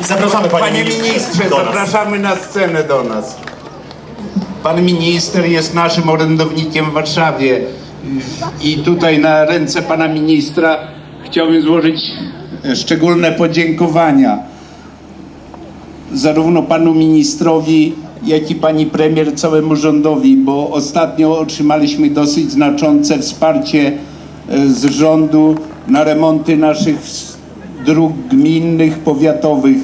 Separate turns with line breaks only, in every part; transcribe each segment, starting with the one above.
I zapraszamy panie,
Panie ministrze,
do nas.
zapraszamy na scenę do nas. Pan minister jest naszym orędownikiem w Warszawie i tutaj na ręce pana ministra chciałbym złożyć e, szczególne podziękowania zarówno panu ministrowi, jak i pani premier, całemu rządowi, bo ostatnio otrzymaliśmy dosyć znaczące wsparcie e, z rządu na remonty naszych dróg gminnych, powiatowych.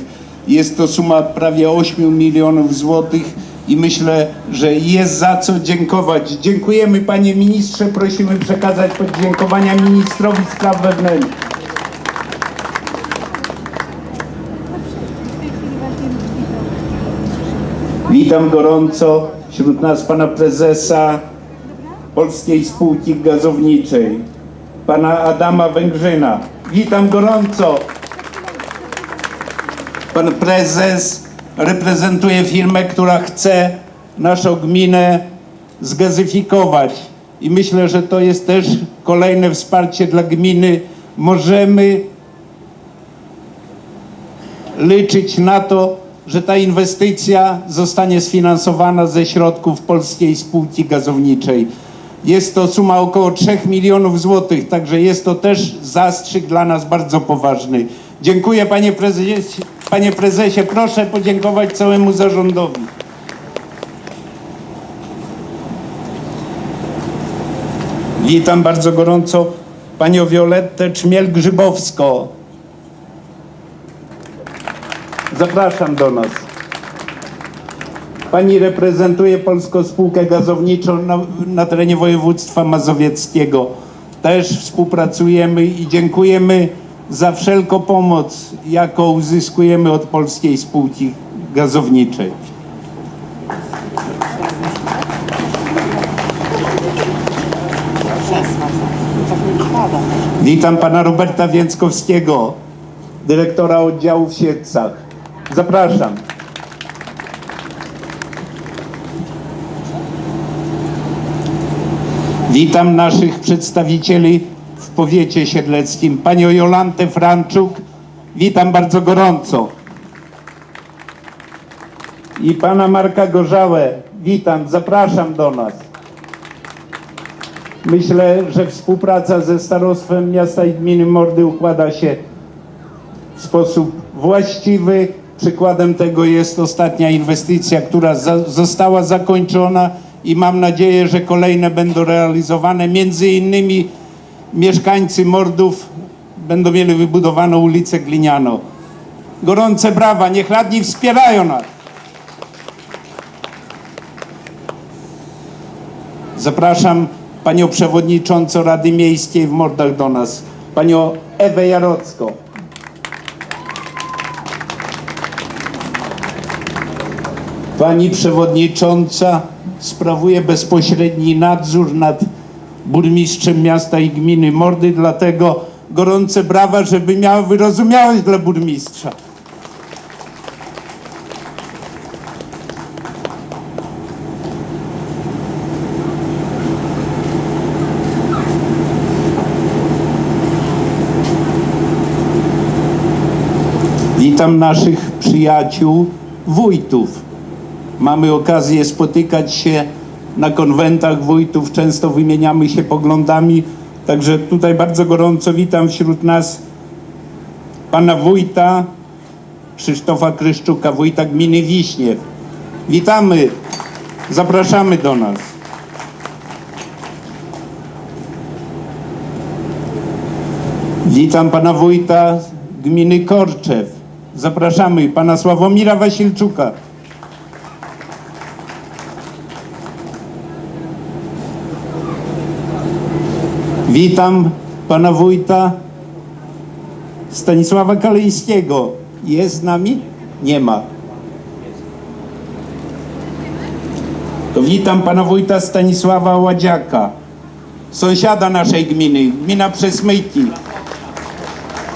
Jest to suma prawie 8 milionów złotych i myślę, że jest za co dziękować. Dziękujemy panie ministrze, prosimy przekazać podziękowania ministrowi spraw wewnętrznych. Witam gorąco wśród nas pana prezesa Polskiej Spółki Gazowniczej, pana Adama Węgrzyna. Witam gorąco. Pan prezes reprezentuje firmę, która chce naszą gminę zgazyfikować. I myślę, że to jest też kolejne wsparcie dla gminy. Możemy liczyć na to, że ta inwestycja zostanie sfinansowana ze środków Polskiej Spółki Gazowniczej. Jest to suma około 3 milionów złotych, także jest to też zastrzyk dla nas bardzo poważny. Dziękuję panie prezesie. Panie prezesie, proszę podziękować całemu zarządowi. Witam bardzo gorąco panią Violettę Czmiel-Grzybowską. Zapraszam do nas. Pani reprezentuje Polską Spółkę Gazowniczą na, na terenie województwa mazowieckiego. Też współpracujemy i dziękujemy za wszelką pomoc, jaką uzyskujemy od Polskiej Spółki Gazowniczej. Witam pana Roberta Więckowskiego, dyrektora oddziału w Siedcach. Zapraszam. Witam naszych przedstawicieli w powiecie siedleckim. Panią Jolantę Franczuk, witam bardzo gorąco. I pana Marka Gorzałę, witam, zapraszam do nas. Myślę, że współpraca ze Starostwem Miasta i Gminy Mordy układa się w sposób właściwy. Przykładem tego jest ostatnia inwestycja, która za, została zakończona i mam nadzieję, że kolejne będą realizowane. Między innymi mieszkańcy Mordów będą mieli wybudowaną ulicę Gliniano. Gorące brawa, niech radni wspierają nas. Zapraszam panią przewodniczącą Rady Miejskiej w Mordach do nas, panią Ewę Jarocką. Pani przewodnicząca sprawuje bezpośredni nadzór nad burmistrzem miasta i gminy Mordy, dlatego gorące brawa, żeby miała wyrozumiałość dla burmistrza. Witam naszych przyjaciół wójtów. Mamy okazję spotykać się na konwentach wójtów, często wymieniamy się poglądami. Także tutaj bardzo gorąco witam wśród nas pana wójta Krzysztofa Kryszczuka, wójta gminy Wiśniew. Witamy, zapraszamy do nas. Witam pana wójta gminy Korczew. Zapraszamy pana Sławomira Wasilczuka. Witam pana wójta Stanisława Kaleńskiego. Jest z nami? Nie ma. To witam pana wójta Stanisława Ładziaka, sąsiada naszej gminy, gmina Przesmyki.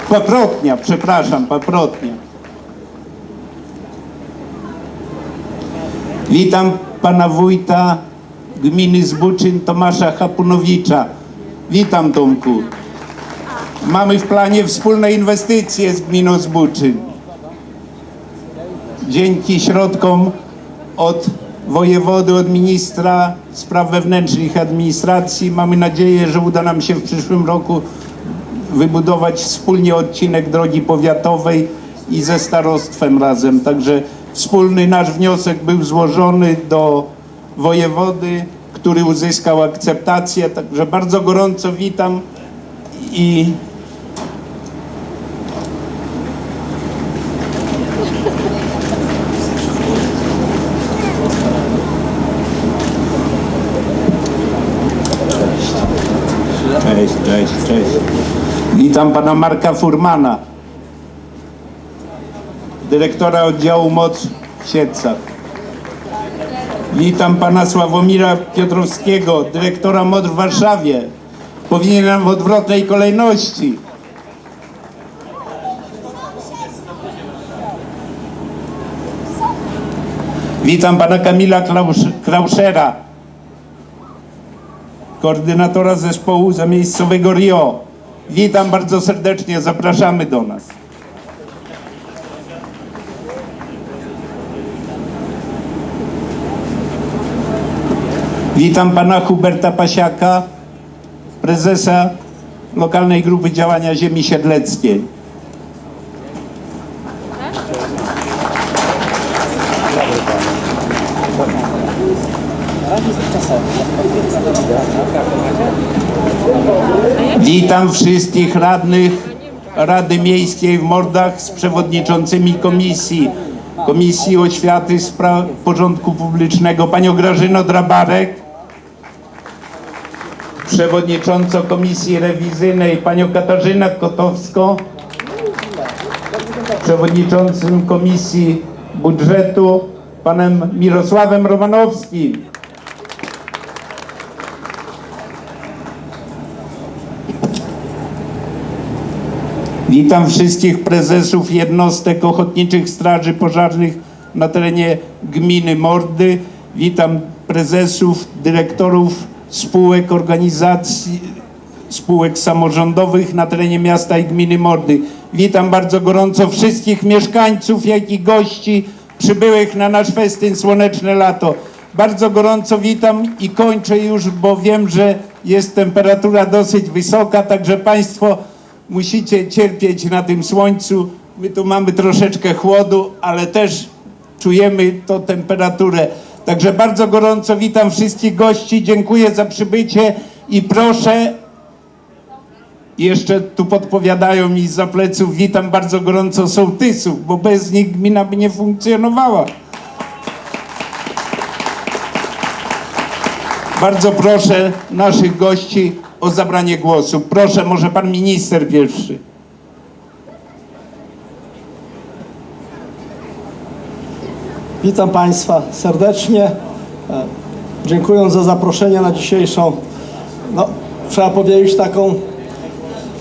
Paprotnia, przepraszam, Paprotnia. Witam pana wójta gminy Zbuczyn Tomasza Hapunowicza. Witam Tomku. Mamy w planie wspólne inwestycje z gminą Zbuczyn. dzięki środkom od wojewody, od ministra spraw wewnętrznych administracji. Mamy nadzieję, że uda nam się w przyszłym roku wybudować wspólnie odcinek drogi powiatowej i ze starostwem razem. Także wspólny nasz wniosek był złożony do wojewody, który uzyskał akceptację. Także bardzo gorąco witam i Cześć, cześć, cześć. Witam pana Marka Furmana, dyrektora oddziału MOC w Siedlcach. Witam pana Sławomira Piotrowskiego, dyrektora MOD w Warszawie. Powinienem w odwrotnej kolejności. Witam pana Kamila Klaus- Krauszera, koordynatora zespołu zamiejscowego RIO. Witam bardzo serdecznie, zapraszamy do nas. Witam pana Huberta Pasiaka, prezesa lokalnej grupy działania ziemi siedleckiej. Witam wszystkich radnych Rady Miejskiej w Mordach z przewodniczącymi komisji. Komisji Oświaty Spraw Porządku Publicznego panią Grażyno Drabarek, przewodniczącą Komisji Rewizyjnej panią Katarzynę Kotowską, przewodniczącym Komisji Budżetu panem Mirosławem Romanowskim. Witam wszystkich prezesów jednostek ochotniczych straży pożarnych na terenie gminy Mordy. Witam prezesów, dyrektorów spółek, organizacji, spółek samorządowych na terenie miasta i gminy Mordy. Witam bardzo gorąco wszystkich mieszkańców, jak i gości przybyłych na nasz festyn Słoneczne Lato. Bardzo gorąco witam i kończę już, bo wiem, że jest temperatura dosyć wysoka, także Państwo musicie cierpieć na tym słońcu. My tu mamy troszeczkę chłodu, ale też czujemy tą temperaturę. Także bardzo gorąco witam wszystkich gości, dziękuję za przybycie i proszę, jeszcze tu podpowiadają mi za pleców, witam bardzo gorąco sołtysów, bo bez nich gmina by nie funkcjonowała. Bardzo proszę naszych gości o zabranie głosu. Proszę, może pan minister pierwszy.
Witam Państwa serdecznie. E, Dziękuję za zaproszenie na dzisiejszą, no, trzeba powiedzieć, taką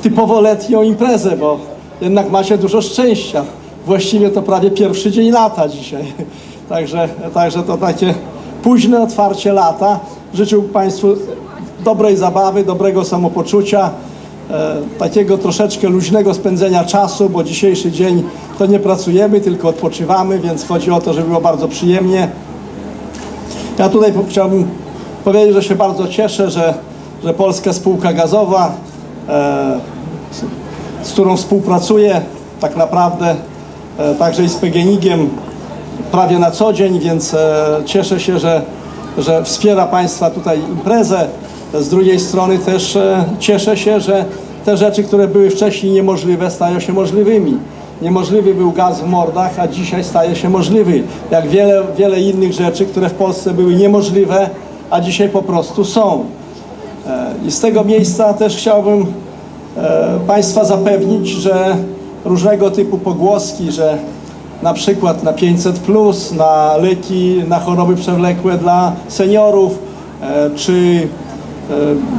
typowo letnią imprezę, bo jednak macie dużo szczęścia. Właściwie to prawie pierwszy dzień lata dzisiaj. Także, także to takie późne otwarcie lata. Życzyłbym Państwu dobrej zabawy, dobrego samopoczucia, takiego troszeczkę luźnego spędzenia czasu, bo dzisiejszy dzień to nie pracujemy, tylko odpoczywamy, więc chodzi o to, żeby było bardzo przyjemnie. Ja tutaj chciałbym powiedzieć, że się bardzo cieszę, że, że Polska Spółka Gazowa, e, z, którą współpracuję tak naprawdę e, także i z PGNiG-iem prawie na co dzień, więc e, cieszę się, że, że wspiera Państwa tutaj imprezę. Z drugiej strony też e, cieszę się, że te rzeczy, które były wcześniej niemożliwe, stają się możliwymi. Niemożliwy był gaz w mordach, a dzisiaj staje się możliwy. Jak wiele, wiele innych rzeczy, które w Polsce były niemożliwe, a dzisiaj po prostu są. E, I z tego miejsca też chciałbym e, Państwa zapewnić, że różnego typu pogłoski, że na przykład na 500, na leki, na choroby przewlekłe dla seniorów, czy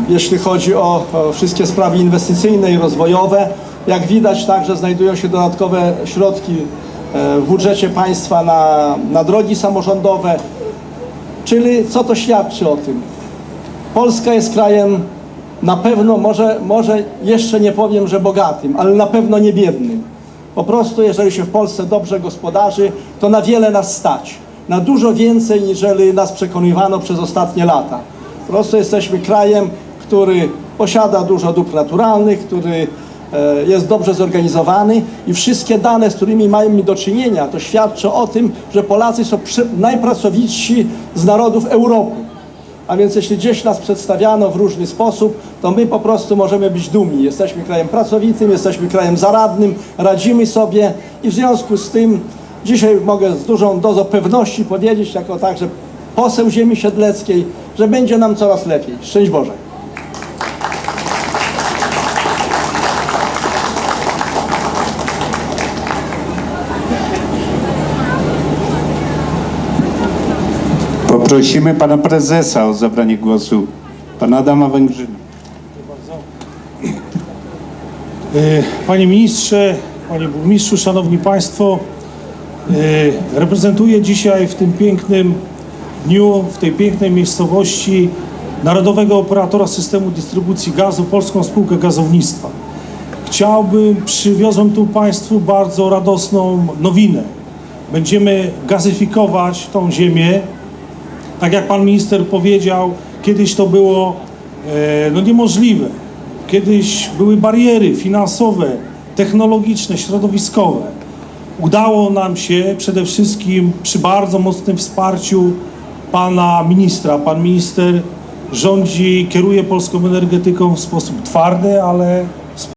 jeśli chodzi o, o wszystkie sprawy inwestycyjne i rozwojowe, jak widać także znajdują się dodatkowe środki e, w budżecie państwa na, na drogi samorządowe. Czyli co to świadczy o tym? Polska jest krajem na pewno, może, może jeszcze nie powiem, że bogatym, ale na pewno nie biednym. Po prostu, jeżeli się w Polsce dobrze gospodarzy, to na wiele nas stać. Na dużo więcej, niżeli nas przekonywano przez ostatnie lata. Po prostu jesteśmy krajem, który posiada dużo dóbr naturalnych, który e, jest dobrze zorganizowany i wszystkie dane, z którymi mamy do czynienia, to świadczy o tym, że Polacy są najpracowitsi z narodów Europy. A więc jeśli gdzieś nas przedstawiano w różny sposób, to my po prostu możemy być dumni. Jesteśmy krajem pracowitym, jesteśmy krajem zaradnym, radzimy sobie i w związku z tym dzisiaj mogę z dużą dozą pewności powiedzieć, jako także poseł ziemi siedleckiej, że będzie nam coraz lepiej. Szczęść Boże.
Poprosimy pana prezesa o zabranie głosu, pana Adama Węgrzyna.
E, Panie ministrze, panie burmistrzu, szanowni państwo, e, reprezentuję dzisiaj w tym pięknym dniu, w tej pięknej miejscowości Narodowego Operatora Systemu Dystrybucji Gazu, Polską Spółkę Gazownictwa. Chciałbym, przywiozłem tu państwu bardzo radosną nowinę. Będziemy gazyfikować tą ziemię, tak jak pan minister powiedział, kiedyś to było e, no niemożliwe. Kiedyś były bariery finansowe, technologiczne, środowiskowe. Udało nam się przede wszystkim przy bardzo mocnym wsparciu pana ministra. Pan minister rządzi, kieruje polską energetyką w sposób twardy, ale